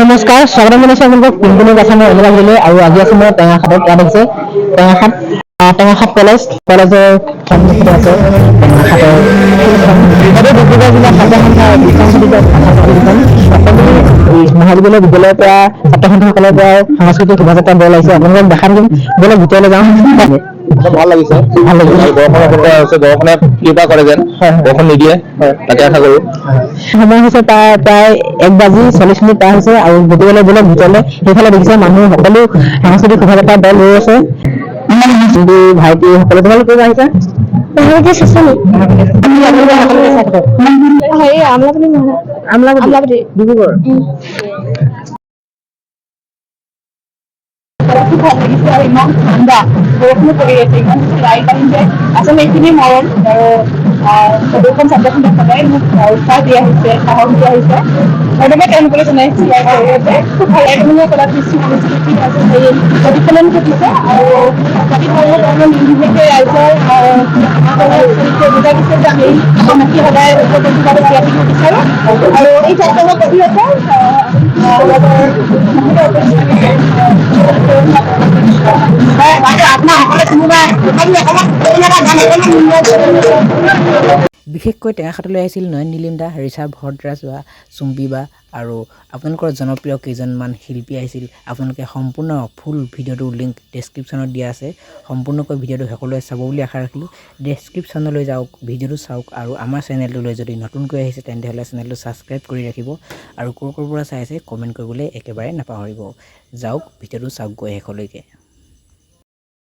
নমস্কাৰ, স্বাগতম জনাইছোঁ আপোনালোকক কোনখিনি কথা মই অনুবাদ দিলোঁ আৰু আজি আছোঁ মই টেঙাখাটত ইয়াত আছে। টেঙাখাট টেঙাখাট কলেজ কলেজৰ ডিব্ৰুগড় জিলাৰ মহাবিদ্যালয় বিদ্যালয়ৰ পৰা ছাত্ৰ সন্থাসকলৰ পৰাও সাংস্কৃতিক শোভাযাত্ৰা দল আহিছে। আপোনালোকক দেখা দিম ব'লক ভিতৰলৈ যাওঁ। ভালো লাগিছে। ভালো লাগিছে। বৰষুণৰ হৈছে বৰষুণে কৃপা কৰে যেন। বৰষুণ নিদিয়ে তাকে আশা কৰো। সময় হৈছে প্ৰায় প্ৰায় এক বাজি চল্লিছ মিনিট পাৰ হৈছে আৰু গতিকে ব'লক ভিতৰলৈ সেইফালে দেখিছে মানুহ সকলো সাংস্কৃতিক শোভাযাত্ৰাৰ দল ৰৈ আছে। কিন্তু ভাইটি সকলো তোমালোক আহিছা? হেৰি আমলাপলি নহয়। আমলাপলি ডিব্ৰুগড় খুব ভাল লাগিছে আৰু ইমান ঠাণ্ডা বৰষুণো পৰি আছে ইমান লাইট আহিছে আচলতে এইখিনি মৰম আৰু আহ, প্ৰদূষণ ছাত্ৰ সদায় মোক আহ, উৎসাহ দি আহিছে সাহস দি আহিছে সেইবাবে তেওঁলোকলৈ জনাইছোঁ ইয়াৰ জৰিয়তে খুব ভাল লাগে মানে কলা কৃষ্টি সংস্কৃতি আছে হেৰি প্ৰতিফলন ঘটিছে আৰু জাতি ধৰ্ম বৰ্ণ নিৰ্বিশেষে ৰাইজৰ আহ, সমাজৰ সুবিধা দিছে যে আমি সমাজী সদায় Kalau isa ka na pag iya ka, Eh, wala na, kalas mo na. Kanya, kalas, kanya ka, ganito lang. বিশেষকৈ টেঙাখাটলৈ আহিছিল নয়ন নীলিম দা ৰিচা ভদ্ৰাজ বা চুম্পী বা আৰু আপোনালোকৰ জনপ্ৰিয় কেইজনমান শিল্পী আহিছিল। আপোনালোকে সম্পূৰ্ণ ফুল ভিডিঅ'টোৰ লিংক ডেছক্ৰিপশ্যনত দিয়া আছে। সম্পূৰ্ণকৈ ভিডিঅ'টো সকলোৱে চাব বুলি আশা ৰাখিলোঁ। ডেছক্ৰিপশ্যনলৈ যাওক, ভিডিঅ'টো চাওক আৰু আমাৰ চেনেলটোলৈ যদি নতুনকৈ আহিছে তেন্তে হ'লে চেনেলটো ছাবস্ক্ৰাইব কৰি ৰাখিব আৰু ক'ৰ ক'ৰ পৰা চাই আছে কমেণ্ট কৰিবলৈ একেবাৰে নাপাহৰিব। যাওক, ভিডিঅ'টো চাওক গৈ শেষলৈকে।